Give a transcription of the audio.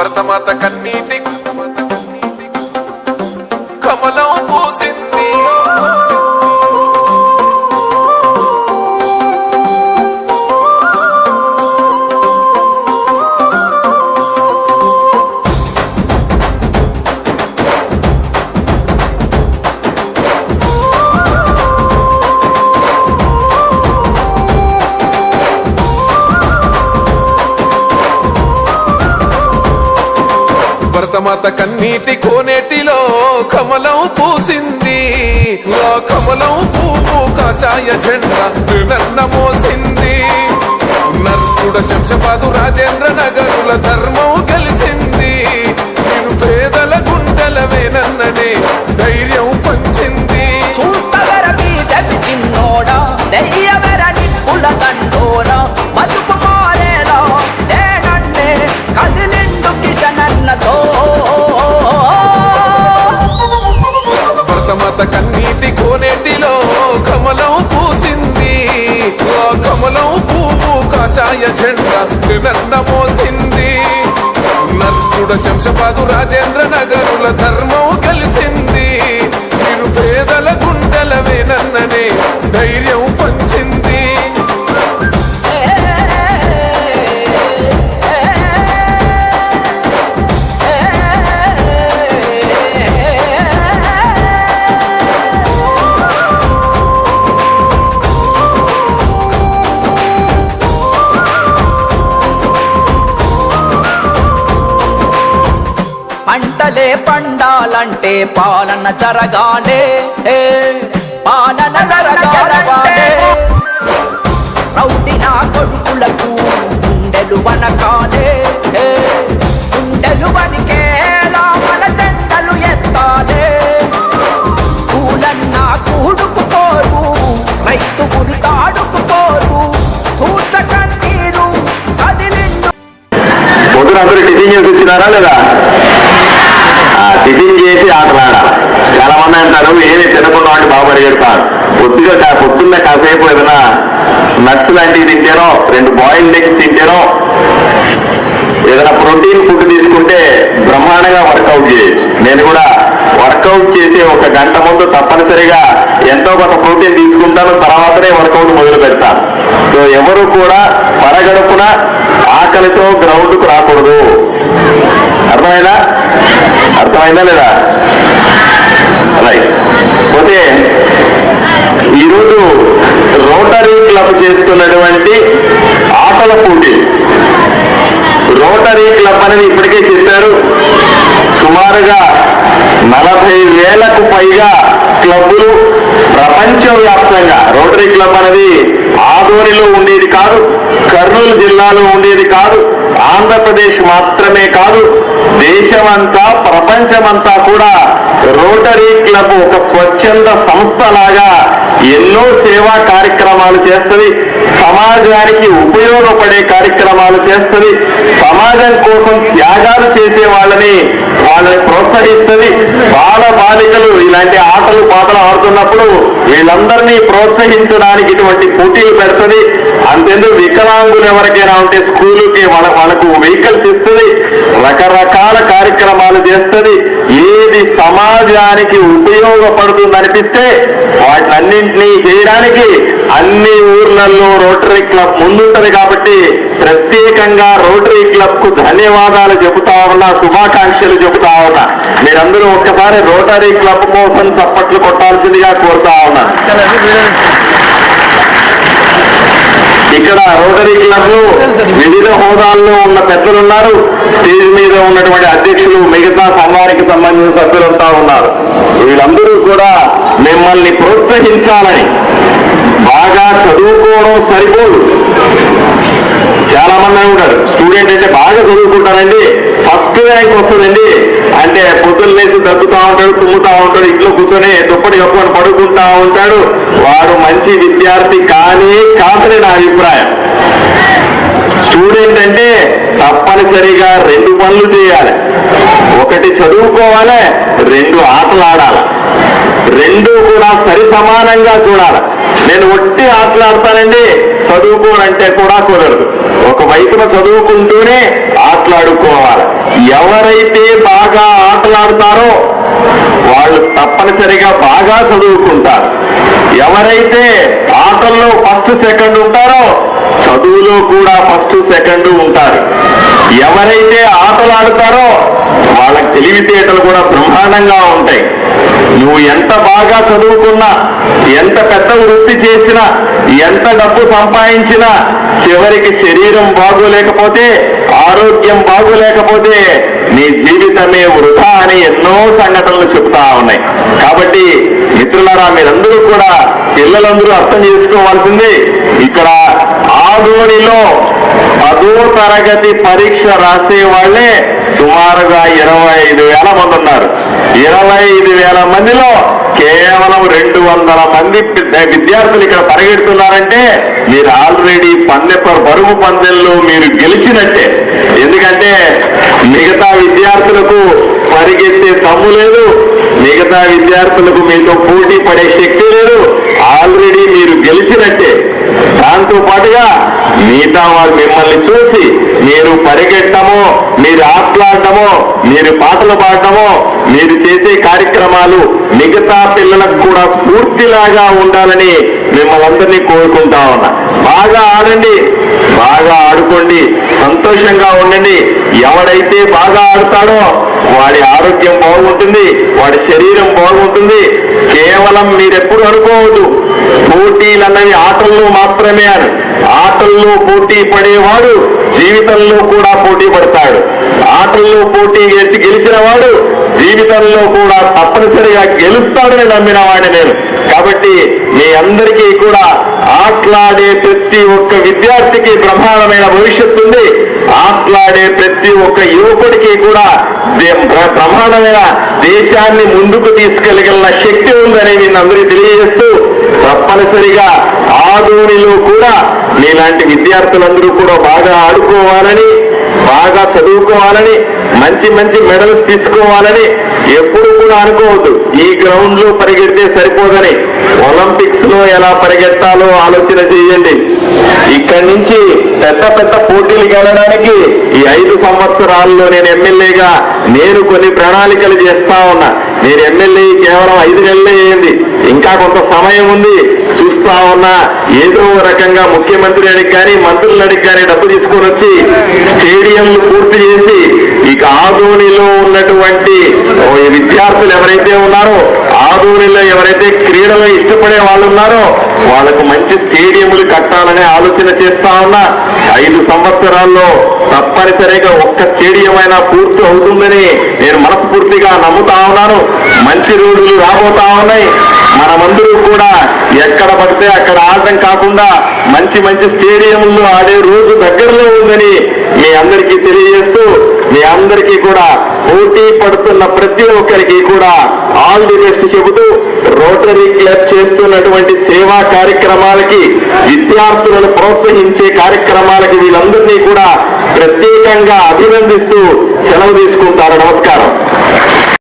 భరతమాత కన్నీటి భరతమాత కన్నీటి కోనేటిలో కమలం పూసింది. ఆ కమలం పువ్వు కాషాయ జెండా నన్న మోసింది. నర్కుడ శంషపాదు రాజేంద్ర నగరుల ధర్మం కలిసింది నేను పేదల జెండా నన్న మోసింది నర్కుడ శంశపాదు రాజేంద్ర నగరుల ధర్మం పండాలంటే పాలన జరగాలే. పాలన జరగాలే. రౌడి నా కొడుకులకు గుండెలు వనకాలే. గుండెలు వనికేలా మన జెండలు ఎత్తాలే. పూలన్నా కూడుకుపోరు రైతు ఉరికాడుకుపోరు తూచ కన్నీరు కదిలిండు. పొద్దున అందరూ టిఫిన్ చేసి వచ్చినారా లేదా? టిఫిన్ చేసి ఆటలాడాలి చాలా మంది అంటారు ఏమి తినకుండా అంటే బాగా పరిగెడతారు పొద్దుగా పొద్దున్న కాసేపు ఏదైనా నట్స్ లాంటివి తింటేనో రెండు బాయిల్డ్ ఎగ్స్ తింటేనో ఏదైనా ప్రోటీన్ ఫుడ్ తీసుకుంటే బ్రహ్మాండంగా వర్కౌట్ చేయొచ్చు. నేను కూడా వర్కౌట్ చేసే ఒక గంట ముందు తప్పనిసరిగా ఎంతో కొంత ప్రోటీన్ తీసుకుంటాను తర్వాతనే వర్కౌట్ మొదలు పెడతాను. సో ఎవరు కూడా పరగడుపున ఆకలితో గ్రౌండ్కు రాకూడదు. అర్థమైనా అర్థమైందా లేదా? రైట్ పోతే ఈరోజు రోటరీ క్లబ్ చేస్తున్నటువంటి ఆటల పోటీ. రోటరీ క్లబ్ అనేది ఇప్పటికే చెప్పారు సుమారుగా నలభై వేలకు పైగా క్లబ్బులు ప్రపంచవ్యాప్తంగా రోటరీ క్లబ్ అనేది ఆదోనిలో ఉండేది కాదు. కర్నూలు జిల్లాలో ఉండేది కాదు. ఆంధ్రప్రదేశ్ మాత్రమే కాదు దేశమంతా ప్రపంచమంతా కూడా రోటరీ క్లబ్ ఒక స్వచ్ఛంద సంస్థ లాగా ఎన్నో సేవా కార్యక్రమాలు చేస్తుంది. సమాజానికి ఉపయోగపడే కార్యక్రమాలు చేస్తుంది. సమాజం కోసం త్యాగాలు చేసే వాళ్ళని వాళ్ళని ప్రోత్సహిస్తుంది. బాల బాలికలు ఇలాంటి ఆటలు పాటలు ఆడుతున్నప్పుడు వీళ్ళందరినీ ప్రోత్సహించడానికి ఇటువంటి పోటీలు పెడుతుంది. అంతెందుకు వికలాంగులు ఎవరికైనా ఉంటే స్కూలుకి వాళ్ళ వాళ్ళకు వెహికల్స్ ఇస్తుంది రకరకాల కార్యక్రమాలు చేస్తుంది. ఏది సమాజానికి ఉపయోగపడుతుంది అనిపిస్తే వాటినన్నింటినీ చేయడానికి అన్ని ఊర్లలో రోటరీ క్లబ్ ముందుంటది కాబట్టి ప్రత్యేకంగా రోటరీ క్లబ్కు ధన్యవాదాలు చెబుతా ఉన్నా శుభాకాంక్షలు చెబుతా ఉన్నా. మీరందరూ ఒక్కసారి రోటరీ క్లబ్ కోసం చప్పట్లు కొట్టాల్సిందిగా కోరుతా ఉన్నా. ఇక్కడ రోటరీ క్లబ్ వివిధ హోదాల్లో ఉన్న పెద్దలు ఉన్నారు స్టేజ్ మీద ఉన్నటువంటి అధ్యక్షులు మిగతా సంఘానికి సంబంధించిన సభ్యులంతా ఉన్నారు. వీళ్ళందరూ కూడా మిమ్మల్ని ప్రోత్సహించాలని బాగా చదువుకోవడం సరిపోదు. చాలా మంది ఉంటారు. స్టూడెంట్ అంటే బాగా చదువుకుంటారండి. ఫస్ట్ ర్యాంక్ వస్తుందండి. అంటే పొద్దున్న లేచి దగ్గుతా ఉంటాడు తుమ్ముతా ఉంటాడు ఇంట్లో కూర్చొని దుప్పటి కప్పుకొని పడుకుంటా ఉంటాడు. వాడు మంచి విద్యార్థి కానీ కాదని నా అభిప్రాయం. స్టూడెంట్ అంటే తప్పనిసరిగా రెండు పనులు చేయాలి. ఒకటి చదువుకోవాలి రెండు ఆటలు ఆడాలి. రెండు కూడా సరి సమానంగా చూడాలి. నేను ఒట్టి ఆటలు ఆడతానండి చదువుకోనంటే కూడా కుదరదు. ఒకవైపున చదువుకుంటూనే ఆటలాడుకోవాలి. ఎవరైతే బాగా ఆటలాడతారో వాళ్ళు తప్పనిసరిగా బాగా చదువుకుంటారు. ఎవరైతే ఆటల్లో ఫస్ట్ సెకండ్ ఉంటారో చదువులో కూడా ఫస్ట్ సెకండ్ ఉంటారు. ఎవరైతే ఆటలు ఆడతారో వాళ్ళ తెలివితేటలు కూడా బ్రహ్మాండంగా ఉంటాయి. నువ్వు ఎంత బాగా చదువుకున్నా ఎంత పెద్ద వృత్తి చేసినా ఎంత డబ్బు సంపాదించినా చివరికి శరీరం బాగోలేకపోతే ఆరోగ్యం బాగోలేకపోతే నీ జీవితమే వృధా అని ఎన్నో సంఘటనలు చెప్తా ఉన్నాయి. కాబట్టి మిత్రులారా మీరందరూ కూడా పిల్లలందరూ అర్థం చేసుకోవాల్సింది ఇక్కడ ఆదోనిలో పదో తరగతి పరీక్ష రాసే వాళ్ళే సుమారుగా ఇరవై ఐదు వేల మంది ఉన్నారు. ఇరవై ఐదు వేల మందిలో కేవలం రెండు వందల మంది విద్యార్థులు ఇక్కడ పరిగెడుతున్నారంటే మీరు ఆల్రెడీ పందె బరువు పందెల్లో మీరు గెలిచినట్టే. ఎందుకంటే మిగతా విద్యార్థులకు పరిగెత్తే తమ్ము లేదు మిగతా విద్యార్థులకు మీతో పోటీ పడే శక్తి లేదు. ఆల్రెడీ మీరు గెలిచినట్టే. దాంతో పాటుగా మిగతా వారు మిమ్మల్ని చూసి మీరు పరిగెట్టమో మీరు ఆటలాడటమో మీరు పాటలు పాడటమో మీరు చేసే కార్యక్రమాలు మిగతా పిల్లలకు కూడా స్ఫూర్తిలాగా ఉండాలని మిమ్మల్ని అందరినీ కోరుకుంటా ఉన్నా. బాగా ఆడండి. బాగా ఆడుకోండి సంతోషంగా ఉండండి. ఎవడైతే బాగా ఆడతాడో వాడి ఆరోగ్యం బాగుంటుంది వాడి శరీరం బాగుంటుంది. కేవలం మీరెప్పుడు అనుకోవద్దు పోటీలు అన్నవి ఆటల్లో మాత్రమే అని. ఆటల్లో పోటీ పడేవాడు జీవితంలో కూడా పోటీ పడతాడు. ఆటల్లో పోటీ చేసి గెలిచిన వాడు జీవితంలో కూడా తప్పనిసరిగా గెలుస్తాడని నమ్మిన వాడిని నేను. కాబట్టి మీ అందరికీ కూడా ఆటలాడే ప్రతి ఒక్క విద్యార్థికి బ్రహ్మాండమైన భవిష్యత్తు ఉంది. ఆటలాడే ప్రతి ఒక్క యువకుడికి కూడా బ్రహ్మాండమైన దేశాన్ని ముందుకు తీసుకెళ్ళగల శక్తి ఉందని నేను అందరికీ తెలియజేస్తూ తప్పనిసరిగా ఆదోనిలో కూడా మీలాంటి విద్యార్థులందరూ కూడా బాగా ఆడుకోవాలని చదువుకోవాలని మంచి మంచి మెడల్స్ తీసుకోవాలని ఎప్పుడు కూడా అనుకోవద్దు. ఈ గ్రౌండ్లో పరిగెడితే సరిపోదని. ఒలింపిక్స్లో ఎలా పరిగెత్తాలో ఆలోచన చేయండి. ఇక్కడి నుంచి పెద్ద పెద్ద పోటీలు గెలడానికి ఈ ఐదు సంవత్సరాల్లో నేను ఎమ్మెల్యేగా నేను కొన్ని ప్రణాళికలు చేస్తా ఉన్నా. నేను ఎమ్మెల్యే కేవలం ఐదు నెలలే అయింది. ఇంకా కొంత సమయం ఉంది. చూస్తా ఉన్నా. ఏదో రకంగా ముఖ్యమంత్రి అడిగి కానీ మంత్రులు అడిగి కానీ డబ్బు తీసుకొని వచ్చి స్టేడియంలు పూర్తి చేసి ఇక ఆదోనిలో ఉన్నటువంటి విద్యార్థులు ఎవరైతే ఉన్నారో ఆదోనిలో ఎవరైతే క్రీడలు ఇష్టపడే వాళ్ళు ఉన్నారో వాళ్ళకు మంచి స్టేడియంలు కట్టాలనే ఆలోచన చేస్తా ఉన్నా ఐదు సంవత్సరాల్లో తప్పనిసరిగా ఒక్క స్టేడియం అయినా పూర్తి అవుతుందని నేను మనస్ఫూర్తిగా నమ్ముతా ఉన్నాను. మంచి రోజులు రాబోతా ఉన్నాయి. మనమందరూ కూడా ఎక్కడ పడితే అక్కడ ఆడటం కాకుండా మంచి మంచి స్టేడియంలో ఆడే రోజు దగ్గరలో ఉందని మీ అందరికీ తెలియజేస్తూ మీ అందరికీ కూడా పోటీ పడుతున్న ప్రతి ఒక్కరికి కూడా ఆల్ ది బెస్ట్ చెబుతూ రోటరీ క్లబ్ చేస్తున్నటువంటి సేవా కార్యక్రమాలకి విద్యార్థులను ప్రోత్సహించే కార్యక్రమాలకి వీళ్ళందరినీ కూడా ప్రత్యేకంగా అభినందిస్తూ సెలవు తీసుకుంటారు. నమస్కారం.